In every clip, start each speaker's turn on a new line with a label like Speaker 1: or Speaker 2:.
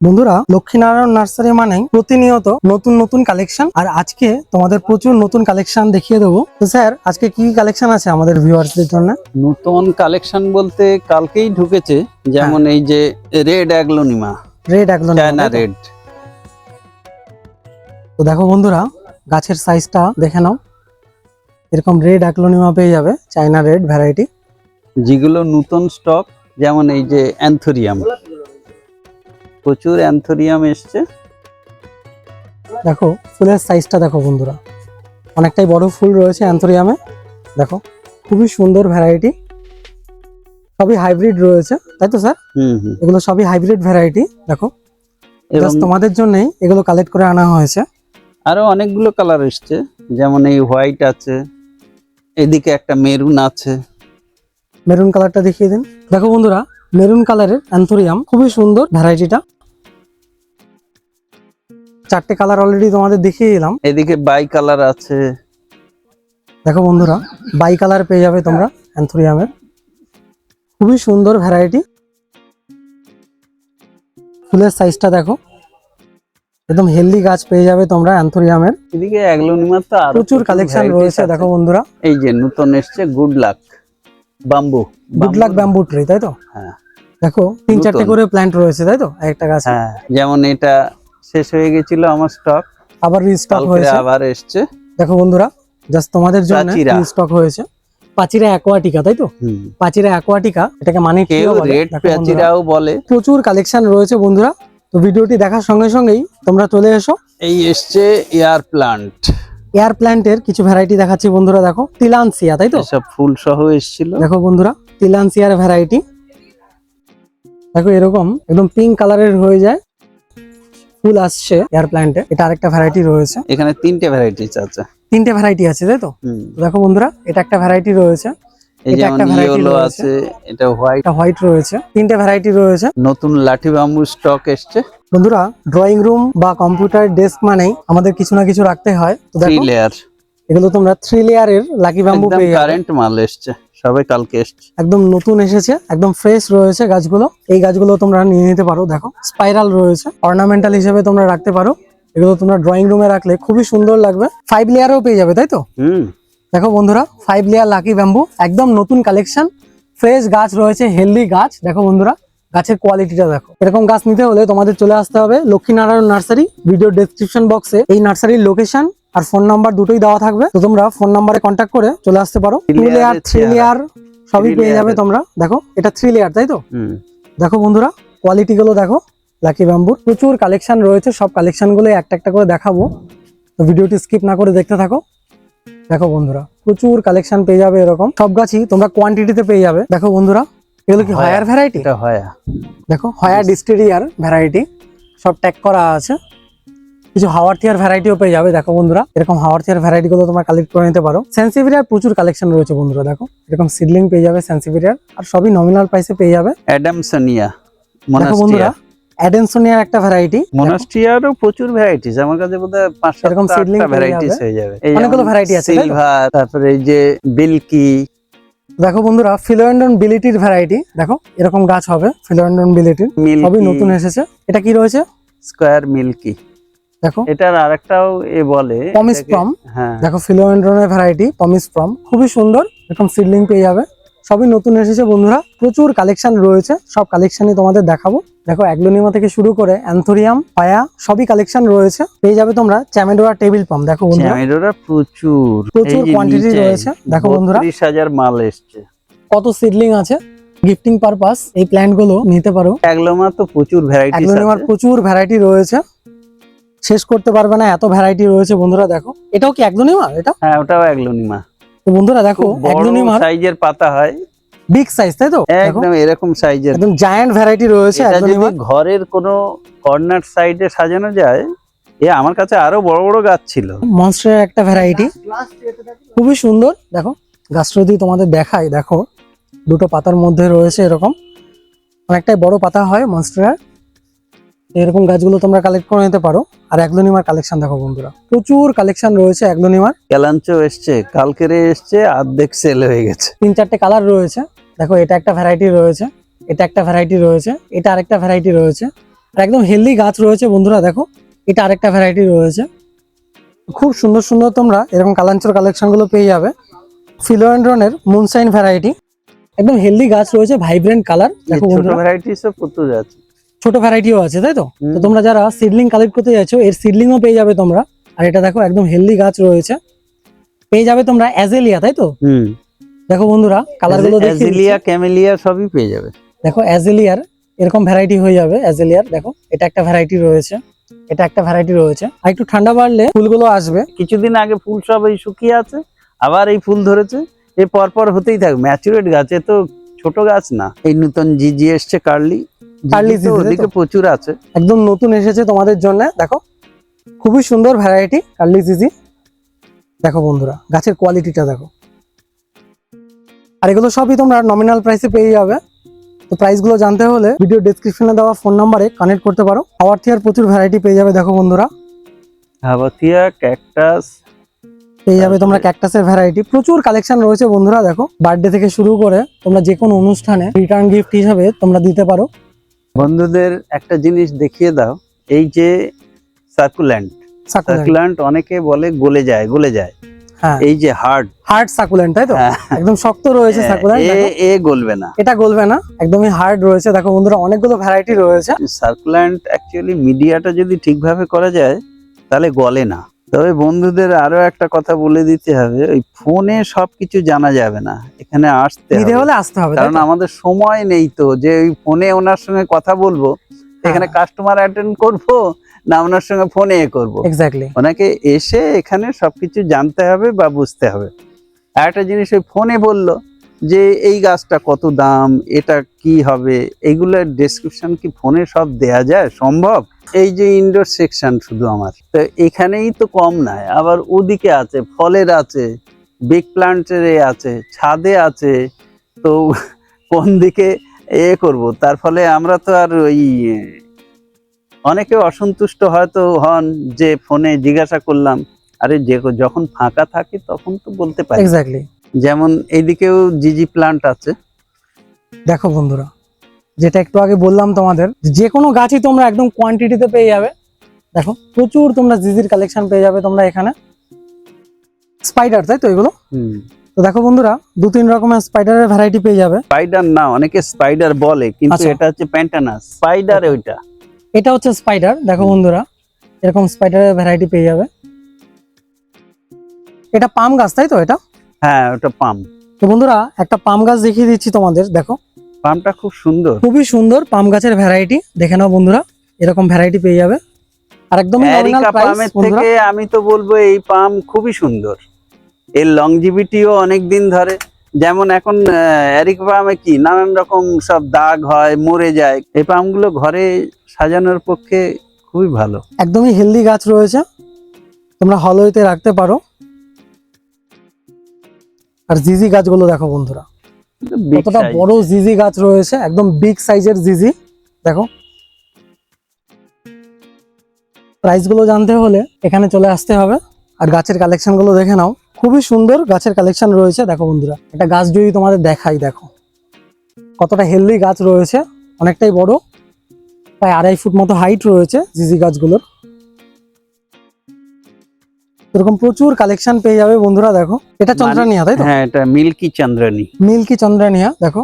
Speaker 1: বন্ধুরা লক্ষ্মীনারায়ণ নার্সারি মানেই প্রতিনিয়ত নতুন নতুন কালেকশন আর আজকে তোমাদের প্রচুর নতুন কালেকশন দেখিয়ে দেবো। তো স্যার আজকে কি কালেকশন আছে আমাদের ভিউয়ার্সদের জন্য?
Speaker 2: নতুন কালেকশন বলতে কালকেই ঢুকেছে যেমন
Speaker 1: হ্যাঁ।
Speaker 2: এই যে red aglaonema
Speaker 1: red
Speaker 2: China red
Speaker 1: তো? দেখো বন্ধুরা গাছের সাইজটা দেখে নাও। এরকম রেড অ্যাক্লোনিমা পেয়ে যাবে চাইনা রেড ভ্যারাইটি
Speaker 2: যেগুলো নতুন স্টক যেমন এই যে অ্যান্থোরিয়াম প্রচুর অ্যান্থোরিয়াম এসছে।
Speaker 1: দেখো ফুলের সাইজটা দেখো বন্ধুরা। অনেকটাই বড় ফুল রয়েছে অ্যান্থোরিয়ামে দেখো খুবই সুন্দর ভ্যারাইটি সবই হাইব্রিড রয়েছে তাই তো স্যার এগুলো সবই হাইব্রিড ভ্যারাইটি দেখো। তোমাদের জন্যই এগুলো কালেক্ট করে আনা হয়েছে।
Speaker 2: আরও অনেকগুলো কালার এসছে যেমন এই হোয়াইট আছে এদিকে একটা মেরুন আছে।
Speaker 1: মেরুন কালারটা দেখিয়ে দিন। দেখো বন্ধুরা মেরুন কালারের অ্যান্থোরিয়াম খুবই সুন্দর ভ্যারাইটিটা চারটে কালার অলরেডি তোমাদের দেখিয়ে এলাম
Speaker 2: এদিকে বাই কালার আছে।
Speaker 1: দেখো বন্ধুরা বাই কালার পেয়ে যাবে তোমরা অ্যান্থোরিয়ামের খুবই সুন্দর ভ্যারাইটি ফুলের সাইজটা দেখো। একদম হেলদি গাছ পেয়ে যাবে তোমরা অ্যান্থোরিয়ামের
Speaker 2: এদিকে অ্যাগ্লোনিমার তো আরও
Speaker 1: প্রচুর কালেকশন রয়েছে দেখো বন্ধুরা।
Speaker 2: এই যে নতুন এসছে good luck bamboo
Speaker 1: good luck bamboo tree তাই তো?
Speaker 2: হ্যাঁ।
Speaker 1: দেখো তিন চারটে করে প্ল্যান্ট রয়েছে তাই তো? একটা গাছ।
Speaker 2: হ্যাঁ যেমন এটা শেষ হয়ে গেছিল আমার স্টক
Speaker 1: আবার রিস্টক হয়েছে।
Speaker 2: আবার এসছে।
Speaker 1: দেখো বন্ধুরা জাস্ট তোমাদের জন্য। রিস্টক হয়েছে। পাচিরা অ্যাকোয়াটিকা তাই তো। পাচিরা অ্যাকোয়াটিকা এটাকে মানে কি
Speaker 2: কেউ
Speaker 1: বলে?
Speaker 2: রেড প্যাচিরাও বলে।
Speaker 1: প্রচুর কালেকশন রয়েছে বন্ধুরা। তো ভিডিওটি দেখার সঙ্গে সঙ্গেই তোমরা চলে এসো।
Speaker 2: এই এসছে এয়ার প্লান্ট
Speaker 1: এয়ার প্ল্যান্টের কিছু ভ্যারাইটি দেখাচ্ছি বন্ধুরা দেখো। তিলানসিয়া তাই তো?
Speaker 2: এসব ফুল সহ এসছিল।
Speaker 1: দেখো বন্ধুরা তিলানসিয়ার ভ্যারাইটি দেখো এরকম একদম পিঙ্ক কালারের হয়ে যায়। ফুল আসছে এয়ার প্ল্যান্টে। এটা আরেকটা ভ্যারাইটি রয়েছে।
Speaker 2: এখানে তিনটে ভ্যারাইটিস আছে।
Speaker 1: তিনটে ভ্যারাইটি আছে তাই তো? দেখো বন্ধুরা এটা একটা ভ্যারাইটি রয়েছে। ভ্যারাইটি
Speaker 2: নতুন লাঠি বাম্বু স্টক এসছে।
Speaker 1: বন্ধুরা ড্রয়িং রুম বা কম্পিউটার ডেস্ক মানেই আমাদের কিছু না কিছু রাখতে হয়। এগুলো তোমরা থ্রি লেয়ারের লাকি
Speaker 2: একদম কারেন্ট মাল এসছে। সবাই কালকে এসছে।
Speaker 1: একদম নতুন এসেছে একদম ফ্রেশ রয়েছে গাছগুলো। এই গাছগুলো তোমরা নিয়ে নিতে পারো দেখো। স্পাইরাল রয়েছে। অর্নামেন্টাল হিসেবে তোমরা রাখতে পারো। এগুলো তোমরা ড্রয়িং রুমে রাখলে খুবই সুন্দর লাগবে। ফাইভ লেয়ারও পেয়ে যাবে তাই তো?
Speaker 2: হুম।
Speaker 1: দেখো বন্ধুরা ফাইভ লেয়ার লাকি ব্যাম্বু একদম নতুন কালেকশন ফ্রেশ গাছ রয়েছে হেলদি গাছ। দেখো বন্ধুরা গাছের কোয়ালিটিটা দেখো। এরকম গাছ নিতে হলে তোমাদের চলে আসতে হবে লক্ষ্মীনারায়ণ নার্সারি। ভিডিও ডেসক্রিপশন বক্সে এই নার্সারির লোকেশন আর ফোন নাম্বার দুটোই দেওয়া থাকবে। তো তোমরা ফোন নাম্বারে কন্ট্যাক্ট করে চলে আসতে পারো। টু লেয়ার থ্রি লেয়ার সবই পেয়ে যাবে তোমরা। দেখো এটা থ্রি লেয়ার তাই তো? দেখো বন্ধুরা কোয়ালিটি গুলো দেখো। লাকি ব্যাম্বুর প্রচুর কালেকশন রয়েছে। সব কালেকশনগুলো একটা একটা করে দেখাবো। তো ভিডিওটি স্কিপ না করে দেখতে থাকো। দেখো বন্ধুরা প্রচুর কালেকশন পেয়ে যাবে এরকম। সব গাছই তোমরা কোয়ান্টিটিতে পেয়ে যাবে। দেখো বন্ধুরা এগুলো কি
Speaker 2: হয়া।
Speaker 1: হয়ার ভ্যারাইটি
Speaker 2: হয়।
Speaker 1: দেখো হয়ার ডিস্টেরিয়ার ভ্যারাইটি সব ট্যাগ করা আছে। কিছু হাওয়ার থিয়ার ভ্যারাইটিও পেয়ে যাবে দেখো বন্ধুরা। এরকম হাওয়ার থিয়ার ভ্যারাইটি গুলো তোমরা কালেক্ট করে নিতে পারো। সেন্সিভিরিয়ার প্রচুর কালেকশন রয়েছে বন্ধুরা দেখো। এরকম সিডলিং পেয়ে যাবে সেন্সিভিরিয়ার আর সবই নমিনাল প্রাইসে পেয়ে যাবে।
Speaker 2: অ্যাডামসোনিয়া
Speaker 1: দেখো বন্ধুরা অ্যাডেনসোনিয়ার একটা ভ্যারাইটি
Speaker 2: মনাস্টিয়ারও প্রচুর ভ্যারাইটিস আমার কাছে বোধহয় পাঁচ
Speaker 1: এরকম
Speaker 2: সাতটা
Speaker 1: seedling
Speaker 2: আটটা
Speaker 1: পেয়ে
Speaker 2: ভ্যারাইটিস
Speaker 1: যাবে।
Speaker 2: হয়ে যাবে।
Speaker 1: অনেকগুলো variety আছে,
Speaker 2: সিলভার তারপরে এই যে বিলকি
Speaker 1: দেখো বন্ধুরা ফিলোয়েন্ডন বিলিটির ভ্যারাইটি দেখো এরকম গাছ হবে ফিলোয়েন্ডন বিলিটির সবই নতুন এসেছে। এটা কি রয়েছে?
Speaker 2: স্কয়ার মিল্কি
Speaker 1: দেখো।
Speaker 2: এটার আরেকটাও এ বলে এটাকে-
Speaker 1: prom।
Speaker 2: হ্যাঁ।
Speaker 1: দেখো ফিলোয়েন্ডনের ভ্যারাইটি পমিস ফ্রম খুবই সুন্দর এরকম সিডলিং পেয়ে যাবে। সবই নতুন এসেছে বন্ধুরা। প্রচুর কালেকশন রয়েছে। সব কালেকশনই তোমাদের দেখাবো। দেখো অ্যাগ্লোনিমা থেকে শুরু করে অ্যান্থোরিয়াম পায়া সবই কালেকশন রয়েছে। পেয়ে যাবে তোমরা চ্যামেডোয়া টেবিল পাম দেখো বন্ধুরা।
Speaker 2: চ্যামেডোরা প্রচুর।
Speaker 1: প্রচুর quantity রয়েছে। দেখো বন্ধুরা।
Speaker 2: ত্রিশ হাজার মাল এসছে।
Speaker 1: কত সিডলিং আছে। গিফটিং পারপাস এই প্ল্যান্টগুলো নিতে পারো।
Speaker 2: অ্যাগলোমা তো প্রচুর ভ্যারাইটিস
Speaker 1: অ্যাগ্লোনিমার প্রচুর ভ্যারাইটি রয়েছে। শেষ করতে পারবে না এত ভ্যারাইটি রয়েছে বন্ধুরা দেখো। এটাও কি অ্যাগ্লোনিমা এটা?
Speaker 2: হ্যাঁ ওটাও অ্যাগলোনিমা
Speaker 1: তো বন্ধুরা দেখো অ্যাগ্লোনিমার
Speaker 2: সাইজের পাতা হয়।
Speaker 1: বিগ সাইজ তাই তো?
Speaker 2: একদম এরকম সাইজের
Speaker 1: একদম জায়ান্ট ভ্যারাইটি রয়েছে
Speaker 2: এটা যদি ঘরের কোনো কর্নার সাইডে সাজানো যায় এ আমার কাছে আরও বড় বড় গাছ ছিল।
Speaker 1: মনস্টারের একটা ভ্যারাইটি খুবই সুন্দর দেখো। গাছটা যদি তোমাদের দেখাই দেখো দুটো পাতার মধ্যে রয়েছে এরকম। অনেকটাই বড় পাতা হয় মনস্টারের এরকম গাছগুলো তোমরা কালেক্ট করে নিতে পারো। আর অ্যাগ্লোনিমার কালেকশন দেখো বন্ধুরা। প্রচুর কালেকশন রয়েছে অ্যাগ্লোনিমার।
Speaker 2: ক্যালাঞ্চো এসছে কালকেরে এসছে অর্ধেক সেল হয়ে গেছে।
Speaker 1: তিন চারটে কালার রয়েছে। দেখো এটা একটা ভ্যারাইটি রয়েছে এটা একটা ভ্যারাইটি রয়েছে এটা আরেকটা ভ্যারাইটি রয়েছে। আর একদম হেলদি গাছ রয়েছে বন্ধুরা দেখো এটা আরেকটা ভ্যারাইটি রয়েছে। খুব সুন্দর সুন্দর তোমরা এরকম কালাঞ্চর কালেকশনগুলো পেয়ে যাবে। ফিলোয়েন্ড্রনের মুনসাইন ভ্যারাইটি একদম হেলদি গাছ রয়েছে ভাইব্রেন্ট কালার দেখো বন্ধুরা।
Speaker 2: ভ্যারাইটিসও প্রচুর আছে।
Speaker 1: ছোট ভ্যারাইটিও আছে তাই তো? তো তোমরা যারা সিডলিং কালেক্ট করতে যাচ্ছ এর সিডলিংও পেয়ে যাবে তোমরা। আর এটা দেখো একদম হেলদি গাছ রয়েছে। পেয়ে যাবে তোমরা অ্যাজেলিয়া তাই তো? দেখো বন্ধুরা কালারগুলো
Speaker 2: অ্যাজিলিয়া ক্যামেলিয়া সবই পেয়ে যাবে।
Speaker 1: দেখো অ্যাজেলিয়ার এরকম ভ্যারাইটি হয়ে যাবে অ্যাজেলিয়ার দেখো এটা একটা ভ্যারাইটি রয়েছে। এটা একটা ভ্যারাইটি রয়েছে। আর একটু ঠান্ডা বাড়লে ফুলগুলো আসবে।
Speaker 2: কিছুদিন আগে ফুল সব এই শুকিয়ে আছে আবার এই ফুল ধরেছে। এ পরপর হতেই থাকবে। ম্যাচুরেট গাছ তো ছোট গাছ না। এই নতুন জিজি এসছে কার্লি ওদিকে প্রচুর আছে।
Speaker 1: একদম নতুন এসেছে তোমাদের জন্য দেখো। খুবই সুন্দর ভ্যারাইটি কার্লি জিজি দেখো বন্ধুরা গাছের কোয়ালিটিটা দেখো। আর এগুলো সবই তোমরা নমিনাল প্রাইসে পেয়ে যাবে। তো প্রাইসগুলো জানতে হলে ভিডিও ডেসক্রিপশনে দেওয়া ফোন নাম্বারে কানেক্ট করতে পারো। পাওয়ার থিয়ার প্রচুর ভ্যারাইটি পেয়ে যাবে দেখো বন্ধুরা।
Speaker 2: হাবাতিয়া ক্যাকটাস
Speaker 1: পেয়ে যাবে তোমরা ক্যাকটাসের ভ্যারাইটি প্রচুর কালেকশন রয়েছে বন্ধুরা দেখো। বার্থডে থেকে শুরু করে তোমরা যে কোনো অনুষ্ঠানে রিটার্ন গিফট হিসাবে তোমরা দিতে পারো।
Speaker 2: বন্ধুদের একটা জিনিস দেখিয়ে দাও এই যে সার্কুল্যান্ড
Speaker 1: সাকুলেন্ট
Speaker 2: সার্কুল্যান্ড অনেকে বলে গলে যায় গলে যায়।
Speaker 1: হ্যাঁ।
Speaker 2: এই যে হার্ড
Speaker 1: হার্ড সাকুলেন্ট তাই তো? একদম শক্ত রয়েছে সাকুলেন্ট
Speaker 2: এ এ গলবে না।
Speaker 1: এটা গলবে না একদমই হার্ড রয়েছে। দেখো বন্ধুরা অনেকগুলো ভ্যারাইটি রয়েছে।
Speaker 2: সার্কুল্যান্ড অ্যাকচুয়ালি মিডিয়াটা যদি ঠিকভাবে করা যায় তাহলে গলে না। তবে বন্ধুদের আরও একটা কথা বলে দিতে হবে ওই ফোনে সবকিছু জানা যাবে না এখানে আসতে
Speaker 1: হলে আসতে হবে
Speaker 2: কারণ আমাদের সময় নেই তো যে ওই ফোনে ওনার সঙ্গে কথা বলব এখানে কাস্টমার অ্যাটেন্ড করব না ওনার সঙ্গে ফোনে এ করব।
Speaker 1: এক্স্যাক্টলি
Speaker 2: ওনাকে এসে এখানে সবকিছু জানতে হবে বা বুঝতে হবে। আর একটা জিনিস ওই ফোনে বলল যে এই গাছটা কত দাম, এটা কি হবে এইগুলোর ডেসক্রিপশন কি ফোনে সব দেয়া যায়? সম্ভব? এই যে ইনডোর সেকশন শুধু আমার। তো এখানেই তো কম নাই, আবার ওদিকে আছে, ফলের আছে বিগ প্লান্টের আছে, ছাদে আছে, তো কোন দিকে এ করব? তার ফলে আমরা তো আর ওই, অনেকে অসন্তুষ্ট হয়তো হন যে ফোনে জিজ্ঞাসা করলাম, আরে যে যখন ফাঁকা থাকে তখন তো বলতে পারি।
Speaker 1: এক্স্যাক্টলি
Speaker 2: যেমন এইদিকেও জিজি প্লান্ট আছে।
Speaker 1: দেখো বন্ধুরা যেটা একটু আগে বললাম তোমাদের যে কোনো গাছই তোমরা একদম কোয়ান্টিটিতে পেয়ে যাবে। দেখো প্রচুর তোমরা জিজির কালেকশন পেয়ে যাবে তোমরা এখানে। স্পাইডার তাই তো এগুলো? তো দেখো বন্ধুরা দু তিন রকমের স্পাইডারের ভ্যারাইটি পেয়ে যাবে।
Speaker 2: স্পাইডার না অনেকে স্পাইডার বলে কিন্তু
Speaker 1: আচ্ছা।
Speaker 2: এটা হচ্ছে প্যান্টানাস স্পাইডার ওইটা।
Speaker 1: এটা হচ্ছে স্পাইডার দেখো বন্ধুরা এরকম স্পাইডারের ভ্যারাইটি পেয়ে যাবে। এটা পাম গাছ তাই তো এটা?
Speaker 2: হ্যাঁ ওটা পাম।
Speaker 1: তো বন্ধুরা একটা পাম গাছ দেখিয়ে দিচ্ছি তোমাদের দেখো।
Speaker 2: পামটা খুব সুন্দর।
Speaker 1: খুবই সুন্দর পাম গাছের ভ্যারাইটি দেখে নাও বন্ধুরা এরকম ভ্যারাইটি পেয়ে যাবে। আর একদম
Speaker 2: পামের থেকে আমি তো বলব এই পাম খুবই সুন্দর। এর লংজিভিটিও অনেক দিন ধরে। যেমন এখন অ্যারিক পামে কি নানান রকম সব দাগ হয় মরে যায়। এই পামগুলো ঘরে সাজানোর পক্ষে খুবই ভালো।
Speaker 1: একদমই হেলদি গাছ রয়েছে। তোমরা হলওয়েতে রাখতে পারো। আর জিজি গাছগুলো দেখো বন্ধুরা। কতটা বড় জিজি গাছ রয়েছে একদম বিগ সাইজের জিজি। দেখো। প্রাইসগুলো জানতে হলে এখানে চলে আসতে হবে আর গাছের কালেকশনগুলো দেখে নাও। খুবই সুন্দর গাছের কালেকশন রয়েছে দেখো বন্ধুরা। একটা গাছ যদি তোমাদের দেখাই দেখো। কতটা হেলদি গাছ রয়েছে অনেকটাই বড়। প্রায় আড়াই ফুট মতো হাইট রয়েছে জিজি গাছগুলোর। এরকম প্রচুর কালেকশন পেয়ে যাবে বন্ধুরা দেখো। এটা চন্দ্রানিয়া তাই তো?
Speaker 2: হ্যাঁ এটা মিল্কি চন্দ্রানী।
Speaker 1: মিল্কি চন্দ্রানিয়া দেখো।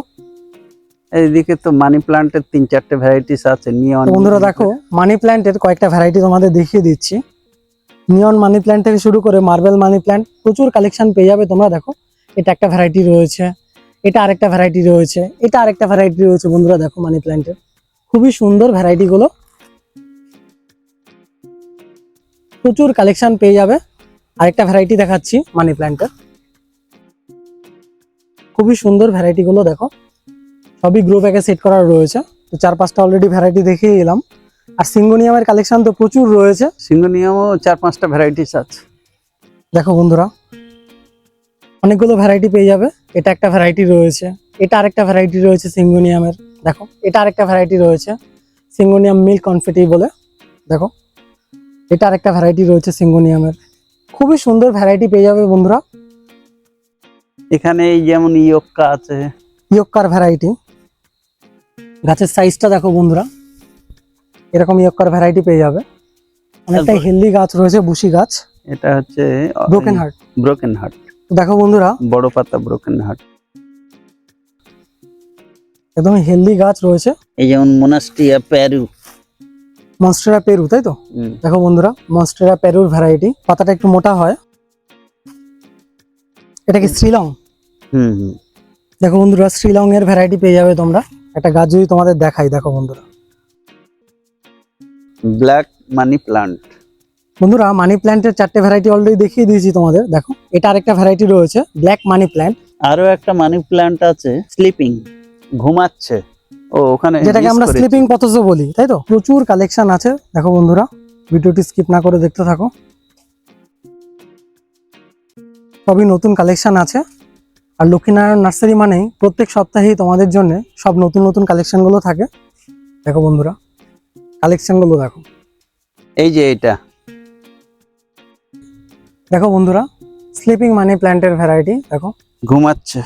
Speaker 2: এইদিকে তো মানি প্লান্টের তিন চারটে ভ্যারাইটিস আছে নিয়ন
Speaker 1: বন্ধুরা দেখো মানি প্ল্যান্টের কয়েকটা ভ্যারাইটি তোমাদের দেখিয়ে দিচ্ছি। নিয়ন মানি প্ল্যান্ট থেকে শুরু করে মার্বেল মানি প্ল্যান্ট প্রচুর কালেকশন পেয়ে যাবে তোমরা দেখো। এটা একটা ভ্যারাইটি রয়েছে এটা আরেকটা ভ্যারাইটি রয়েছে এটা আরেকটা ভ্যারাইটি রয়েছে বন্ধুরা দেখো মানি প্ল্যান্টের খুবই সুন্দর ভ্যারাইটি গুলো। প্রচুর কালেকশন পেয়ে যাবে। আরেকটা ভ্যারাইটি দেখাচ্ছি মানি প্ল্যান্টের খুবই সুন্দর ভ্যারাইটি গুলো দেখো। সবই গ্রো ব্যাগে সেট করা রয়েছে। তো চার পাঁচটা অলরেডি ভ্যারাইটি দেখিয়ে এলাম। আর সিঙ্গোনিয়ামের কালেকশন তো প্রচুর রয়েছে।
Speaker 2: সিঙ্গোনিয়ামও চার পাঁচটা ভ্যারাইটিস আছে।
Speaker 1: দেখো বন্ধুরা অনেকগুলো ভ্যারাইটি পেয়ে যাবে। এটা একটা ভ্যারাইটি রয়েছে। এটা আরেকটা ভ্যারাইটি রয়েছে সিঙ্গোনিয়ামের। দেখো এটা আরেকটা ভ্যারাইটি রয়েছে। সিঙ্গোনিয়াম মিল্ক কনফেটি বলে দেখো। এটা আরেকটা ভ্যারাইটি রয়েছে সিঙ্গোনিয়ামের। খুবই সুন্দর ভ্যারাইটি পেয়ে যাবে বন্ধুরা।
Speaker 2: এখানে এই যেমন ইয়ক্কা আছে।
Speaker 1: ইয়ক্কার ভ্যারাইটি গাছের সাইজটা দেখো বন্ধুরা। এরকম ইয়ক্কার ভ্যারাইটি পেয়ে যাবে।
Speaker 2: তারপর-
Speaker 1: হেলদি গাছ রয়েছে বুশি গাছ।
Speaker 2: এটা হচ্ছে
Speaker 1: ব্রোকেন হার্ট
Speaker 2: ব্রোকেন হার্ট
Speaker 1: দেখো বন্ধুরা।
Speaker 2: বড় পাতা ব্রোকেন হার্ট
Speaker 1: একদম হেলদি গাছ রয়েছে।
Speaker 2: এই যেমন মোনাস্টিয়া প্যারু
Speaker 1: মনস্টেরা পেরু তাই তো? দেখো বন্ধুরা মনস্টেরা পেরুর ভ্যারাইটি পাতাটা একটু মোটা হয়। এটা কি শ্রীলং
Speaker 2: হুম হুম।
Speaker 1: দেখো বন্ধুরা শ্রীলং এর ভ্যারাইটি পেয়ে যাবে তোমরা। একটা গাছ যদি তোমাদের দেখাই দেখো বন্ধুরা।
Speaker 2: ব্ল্যাক মানি প্লান্ট
Speaker 1: বন্ধুরা মানি প্ল্যান্টের চারটে ভ্যারাইটি অলরেডি দেখিয়ে দিয়েছি তোমাদের দেখো। এটা আরেকটা ভ্যারাইটি রয়েছে ব্ল্যাক মানি প্ল্যান্ট
Speaker 2: আরও একটা মানি প্লান্ট আছে স্লিপিং ঘুমাচ্ছে। ও ওখানে
Speaker 1: যেটাকে আমরা। স্লিপিং পথস বলি তাই তো? প্রচুর কালেকশন আছে। দেখো বন্ধুরা ভিডিওটি স্কিপ না করে দেখতে থাকো। সবই নতুন কালেকশন আছে। আর লক্ষ্মীনারায়ণ নার্সারি মানেই প্রত্যেক সপ্তাহেই তোমাদের জন্য সব নতুন নতুন কালেকশনগুলো থাকে। দেখো বন্ধুরা কালেকশনগুলো দেখো।
Speaker 2: এই যে এটা।
Speaker 1: দেখো বন্ধুরা স্লিপিং মানি প্ল্যান্টের ভ্যারাইটি দেখো।
Speaker 2: ঘুমাচ্ছে।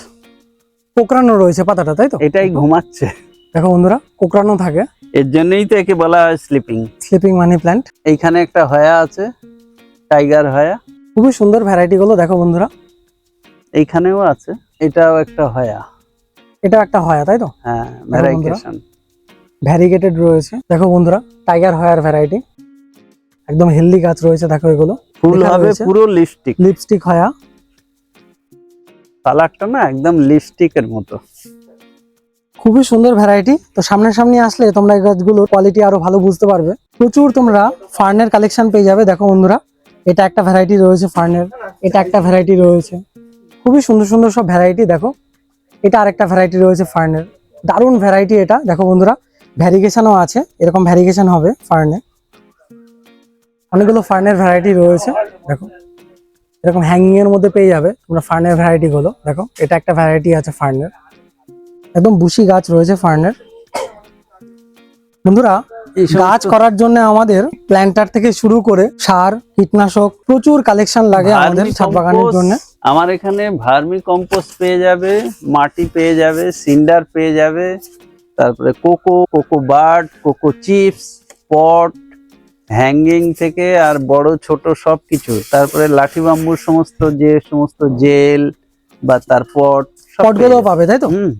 Speaker 1: কোকড়ানো রয়েছে পাতাটা তাই তো?
Speaker 2: এটাই ঘুমাচ্ছে।
Speaker 1: দেখো বন্ধুরা কোকড়ানো থাকে।
Speaker 2: এর জন্যই তো একে বলা হয় স্লিপিং
Speaker 1: স্লিপিং মানি প্ল্যান্ট
Speaker 2: এইখানে একটা হয়া আছে টাইগার হয়া।
Speaker 1: খুবই সুন্দর ভ্যারাইটি গুলো দেখো বন্ধুরা।
Speaker 2: এইখানেও আছে এটাও একটা হয়া।
Speaker 1: এটা একটা হয়া তাই তো?
Speaker 2: হ্যাঁ। ভ্যারাইকেশন
Speaker 1: ভ্যারিগেটেড রয়েছে। দেখো বন্ধুরা টাইগার হয়ার ভ্যারাইটি একদম হেলদি গাছ রয়েছে দেখো এগুলো।
Speaker 2: ফুল হবে পুরো লিপস্টিক
Speaker 1: লিপস্টিক হয়া।
Speaker 2: কালারটা না একদম লিপস্টিকের মতো।
Speaker 1: খুবই সুন্দর ভ্যারাইটি তো সামনাসামনি আসলে তোমরা এই গাছগুলোর কোয়ালিটি আরও ভালো বুঝতে পারবে। প্রচুর তোমরা ফার্নের কালেকশন পেয়ে যাবে, দেখো বন্ধুরা। এটা একটা ভ্যারাইটি রয়েছে ফার্নের, এটা একটা ভ্যারাইটি রয়েছে। খুবই সুন্দর সুন্দর সব ভ্যারাইটি দেখো। এটা আরেকটা ভ্যারাইটি রয়েছে ফার্নের। দারুণ ভ্যারাইটি এটা, দেখো বন্ধুরা। ভ্যারিগেশনও আছে, এরকম ভ্যারিগেশন হবে ফার্নে। অনেকগুলো ফার্নের ভ্যারাইটি রয়েছে, দেখো। এরকম হ্যাঙ্গিং এর মধ্যে পেয়ে যাবে তোমরা ফার্নের ভ্যারাইটি গুলো দেখো। এটা একটা ভ্যারাইটি আছে ফার্নের। একদম বুশি গাছ রয়েছে ফার্নের। বন্ধুরা গাছ করার জন্য আমাদের প্ল্যান্টার থেকে শুরু করে সার কীটনাশক প্রচুর কালেকশন লাগে আমাদের ছাদ বাগানের জন্য।
Speaker 2: আমার এখানে ভার্মি কম্পোস্ট পেয়ে যাবে মাটি পেয়ে যাবে সিন্ডার পেয়ে যাবে তারপরে coco coco bird coco chips pot hanging থেকে আর বড় ছোট সব কিছু তারপরে লাঠি বাম্বুর সমস্ত যে সমস্ত জেল বা তার পট
Speaker 1: পটগুলো পাবে তাই তো?
Speaker 2: হুম।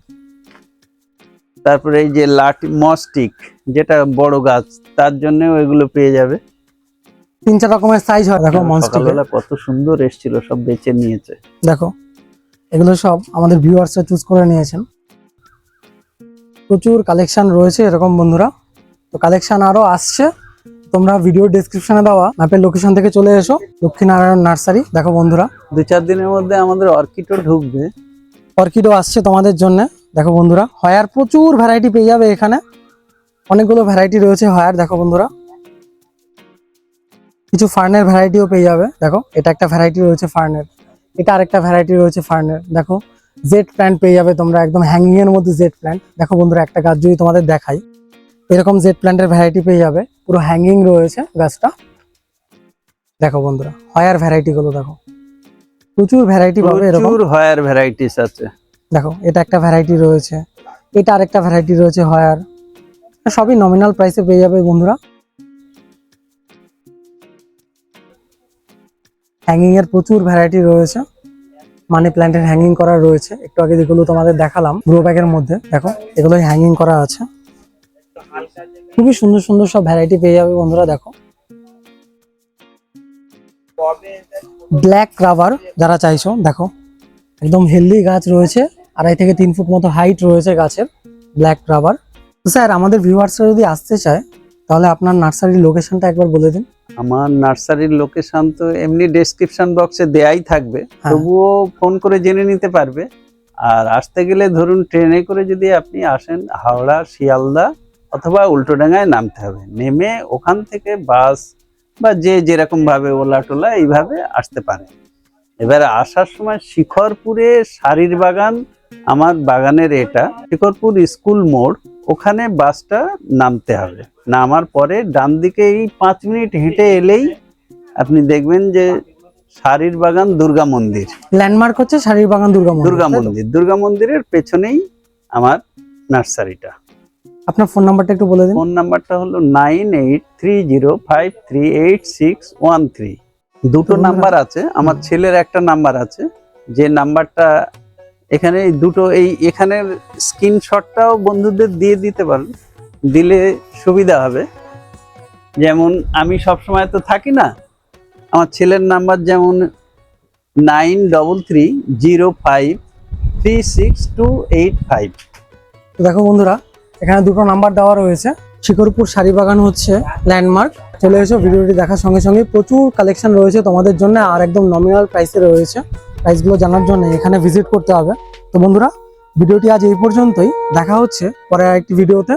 Speaker 2: তারপরে এই যে লাঠি মস্টিক যেটা বড় গাছ তার জন্য এগুলো পেয়ে যাবে।
Speaker 1: তিন চার রকমের সাইজ হয় দেখো মনস্টিকের
Speaker 2: সকালবেলা কত সুন্দর এসেছিল সব বেচে নিয়েছে।
Speaker 1: দেখো এগুলো সব আমাদের ভিউয়ার্সরা চুজ করে নিয়েছেন। প্রচুর কালেকশন রয়েছে এরকম বন্ধুরা। তো কালেকশন আরও আসছে। তোমরা ভিডিও ডেসক্রিপশনে দেওয়া ম্যাপের লোকেশন থেকে চলে এসো লক্ষ্মীনারায়ণ নার্সারি। দেখো বন্ধুরা।
Speaker 2: দু চার দিনের মধ্যে আমাদের অর্কিডও ঢুকবে।
Speaker 1: অর্কিডও আসছে তোমাদের জন্য। দেখো বন্ধুরা, হয়ার প্রচুর ভ্যারাইটি পেয়ে যাবে এখানে। অনেকগুলো ভ্যারাইটি রয়েছে হয়ার, দেখো বন্ধুরা। কিছু ফার্নের ভ্যারাইটিও পেয়ে যাবে, দেখো। এটা একটা ভ্যারাইটি রয়েছে ফার্নের। এটা আরেকটা ভ্যারাইটি রয়েছে ফার্নের, দেখো। জেড প্ল্যান্ট পেয়ে যাবে তোমরা, একদম হ্যাঙ্গিং এর মধ্যে জেড প্ল্যান্ট দেখো বন্ধুরা, একটা গাছ যদি তোমাদের দেখাই, এরকম জেড প্ল্যান্টের ভ্যারাইটি পেয়ে যাবে। পুরো হ্যাঙ্গিং রয়েছে গাছটা। দেখো বন্ধুরা, হয়ার ভ্যারাইটি গুলো দেখো। প্রচুর ভ্যারাইটি পাবে এরকম।
Speaker 2: হয়ার ভ্যারাইটিস আছে।
Speaker 1: দেখো, এটা একটা ভ্যারাইটি রয়েছে। এটা আরেকটা ভ্যারাইটি রয়েছে হয়ার সবই নমিনাল প্রাইসে পেয়ে যাবে বন্ধুরা। হ্যাঙ্গিং এর প্রচুর ভ্যারাইটি রয়েছে। মানি প্ল্যান্টের হ্যাঙ্গিং করা রয়েছে। একটু আগে যেগুলো তোমাদের দেখালাম গ্রো ব্যাগের মধ্যে, দেখো, এগুলোই হ্যাঙ্গিং করা আছে। খুবই সুন্দর সুন্দর সব ভ্যারাইটি পেয়ে যাবে বন্ধুরা, দেখো। ব্ল্যাক রাবার যারা চাইছো, দেখো। একদম হেলদি গাছ রয়েছে। আড়াই থেকে তিন ফুট মতো হাইট রয়েছে গাছের ব্ল্যাক রাবার তো স্যার আমাদের ভিউয়ার্সরা যদি আসতে চায় তাহলে আপনার নার্সারির লোকেশনটা একবার বলে দিন।
Speaker 2: আমার নার্সারির লোকেশন তো এমনি ডেসক্রিপশন বক্সে দেয়াই থাকবে
Speaker 1: হ্যাঁ।
Speaker 2: তবুও ফোন করে জেনে নিতে পারবে। আর আসতে গেলে ধরুন ট্রেনে করে যদি আপনি আসেন হাওড়া শিয়ালদা অথবা উল্টোডাঙ্গায় নামতে হবে। নেমে ওখান থেকে বাস বা যে যেরকম ভাবে ওলা টোলা এইভাবে আসতে পারে। এবার আসার সময় শিখরপুরে শাড়ির বাগান আমার বাগানের এটা শিখরপুর স্কুল মোড় ওখানে বাসটা নামতে হবে। নামার পরে ডান দিকে এই পাঁচ মিনিট হেঁটে এলেই আপনি দেখবেন যে শাড়ির বাগান দুর্গা মন্দির।
Speaker 1: ল্যান্ডমার্ক হচ্ছে শাড়ির বাগান দুর্গা মন্দির
Speaker 2: দুর্গা মন্দির। দুর্গা মন্দিরের পেছনেই আমার নার্সারিটা।
Speaker 1: আপনার ফোন নাম্বারটা একটু বলে দিন।
Speaker 2: ফোন নাম্বারটা হলো nine eight three zero five three eight six one three. দুটো নাম্বার। আছে আমার ছেলের একটা নাম্বার আছে। যে নাম্বারটা এখানে দুটো, এই এখানের স্ক্রিনশটটাও বন্ধুদের দিয়ে দিতে পারেন দিলে সুবিধা হবে। যেমন, আমি সব সময় তো থাকি না। আমার ছেলের নাম্বার যেমন nine double three zero five three six two eight five.
Speaker 1: দেখো বন্ধুরা, এখানে দুটো নাম্বার দেওয়া রয়েছে। শিকরপুর শাড়ি বাগান হচ্ছে ল্যান্ডমার্ক। চলে এসো, ভিডিওটি দেখার সঙ্গে সঙ্গে প্রচুর কালেকশন রয়েছে তোমাদের জন্য, আর একদম নমিনাল প্রাইসে রয়েছে। প্রাইসগুলো জানার জন্য এখানে ভিজিট করতে হবে। তো বন্ধুরা, ভিডিওটি আজ এই পর্যন্তই। দেখা হচ্ছে পরে আরেকটি ভিডিওতে